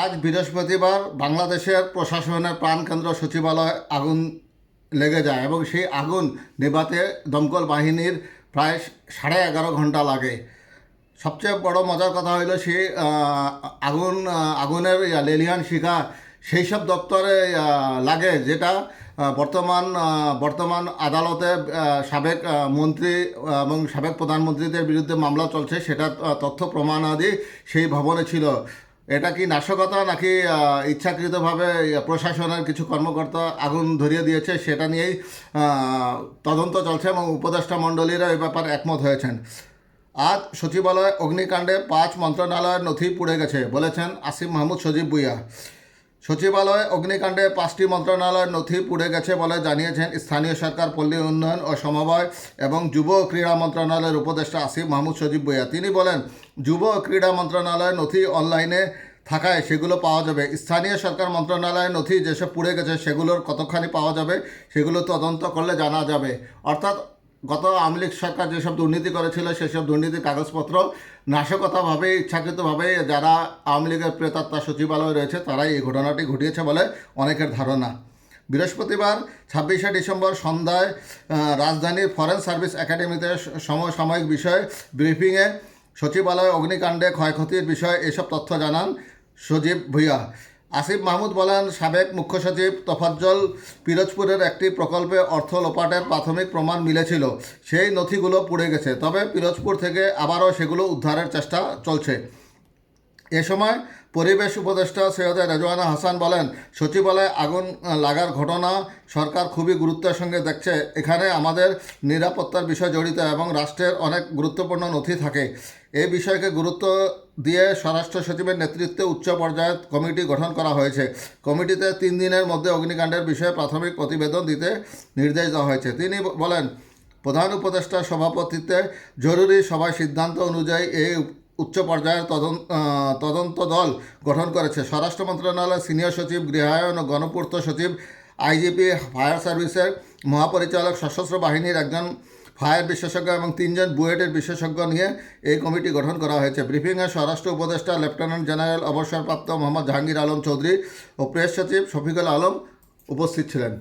আজ বৃহস্পতিবার বাংলাদেশের প্রশাসনের প্রাণকেন্দ্র সচিবালয় আগুন লেগে যায় এবং সেই আগুন নেভাতে দমকল বাহিনীর প্রায় সাড়ে এগারো ঘণ্টা লাগে। সবচেয়ে বড় মজার কথা হইল সেই আগুন আগুনের লেলিহান শিখা, সেই সব দপ্তরে লাগে যেটা বর্তমান বর্তমান আদালতে সাবেক মন্ত্রী এবং সাবেক প্রধানমন্ত্রীদের বিরুদ্ধে মামলা চলছে, সেটা তথ্য, প্রমাণাদি সেই ভবনে ছিল। এটা কি নাশকতা নাকি ইচ্ছাকৃতভাবে প্রশাসনের কিছু কর্মকর্তা আগুন ধরিয়ে দিয়েছে সেটা নিয়েই তদন্ত চলছে এবং উপদেষ্টা মণ্ডলীরা এই ব্যাপারে একমত হয়েছেন। আজ সচিবালয়ে অগ্নিকাণ্ডে পাঁচ মন্ত্রণালয়ের নথি পুড়ে গেছে, বলেছেন আসিম মাহমুদ সজীব ভুইয়া। সচিবালয়ে অগ্নিকাণ্ডে পাঁচটি মন্ত্রণালয়ের নথি পুড়ে গেছে বলে জানিয়েছেন স্থানীয় সরকার, পল্লী উন্নয়ন ও সমবায় এবং যুব ও ক্রীড়া মন্ত্রণালয়ের উপদেষ্টা আসিফ মাহমুদ সজীব ভুইয়া। তিনি বলেন, যুব ও ক্রীড়া মন্ত্রণালয়ের নথি অনলাইনে থাকায় সেগুলো পাওয়া যাবে। স্থানীয় সরকার মন্ত্রণালয়ের নথি যেসব পুড়ে গেছে, সেগুলোর কতখানি পাওয়া যাবে, সেগুলো তদন্ত করলে জানা যাবে। অর্থাৎ গত আওয়ামী লীগ সরকার যেসব দুর্নীতি করেছিল, সেসব দুর্নীতির কাগজপত্র নাশকতাভাবে, ইচ্ছাকৃতভাবে যারা আওয়ামী লীগের প্রেতাত্মা সচিবালয়ে রয়েছে, তারাই এই ঘটনাটি ঘটিয়েছে বলে অনেকের ধারণা। বৃহস্পতিবার, ছাব্বিশে ডিসেম্বর সন্ধ্যায় রাজধানীর ফরেন সার্ভিস একাডেমিতে সমসাময়িক বিষয়ে ব্রিফিংয়ে সচিবালয় অগ্নিকাণ্ডে ক্ষয়ক্ষতির বিষয়ে এসব তথ্য জানান সজীব ভুইয়া আসিফ মাহমুদ বলেন, সাবেক মুখ্য সচিব তফাজ্জল পিরোজপুরের একটি প্রকল্পে অর্থ লোপাটের প্রাথমিক প্রমাণ মিলেছিল। সেই নথিগুলো পুড়ে গেছে। তবে পিরোজপুর থেকে আবারও সেগুলো উদ্ধারের চেষ্টা চলছে। এ সময় পরিবেশ উপদেষ্টা সৈয়দা রেজওয়ানা হাসান বলেন, সচিবালয়ে আগুন লাগার ঘটনা সরকার খুবই গুরুত্বের সঙ্গে দেখছে। এখানে আমাদের নিরাপত্তার বিষয় জড়িত এবং রাষ্ট্রের অনেক গুরুত্বপূর্ণ নথি থাকে। এই বিষয়কে গুরুত্ব দিয়ে স্বরাষ্ট্র সচিবের নেতৃত্বে উচ্চ পর্যায়ের কমিটি গঠন করা হয়েছে। কমিটিতে তিন দিনের মধ্যে অগ্নিকাণ্ডের বিষয়ে প্রাথমিক প্রতিবেদন দিতে নির্দেশ দেওয়া হয়েছে। তিনি বলেন, প্রধান উপদেষ্টার সভাপতিত্বে জরুরি সভায় সিদ্ধান্ত অনুযায়ী এই উচ্চ পর্যায়ের তদন্ত তদন্ত দল গঠন করেছে। স্বরাষ্ট্র মন্ত্রণালয়ের সিনিয়র সচিব, গৃহায়ন ও গণপূর্ত সচিব, আইজিপি, ফায়ার সার্ভিসের মহাপরিচালক সশস্ত্র বাহিনীর একজন ফায়ার বিশেষজ্ঞ এবং তিনজন বুয়েটের বিশেষজ্ঞ নিয়ে এই কমিটি গঠন করা হয়েছে। ব্রিফিংয়ে স্বরাষ্ট্র উপদেষ্টা লেফটেন্যান্ট জেনারেল অবসরপ্রাপ্ত মোহাম্মদ জাহাঙ্গীর আলম চৌধুরী ও প্রেস সচিব শফিকুল আলম উপস্থিত ছিলেন।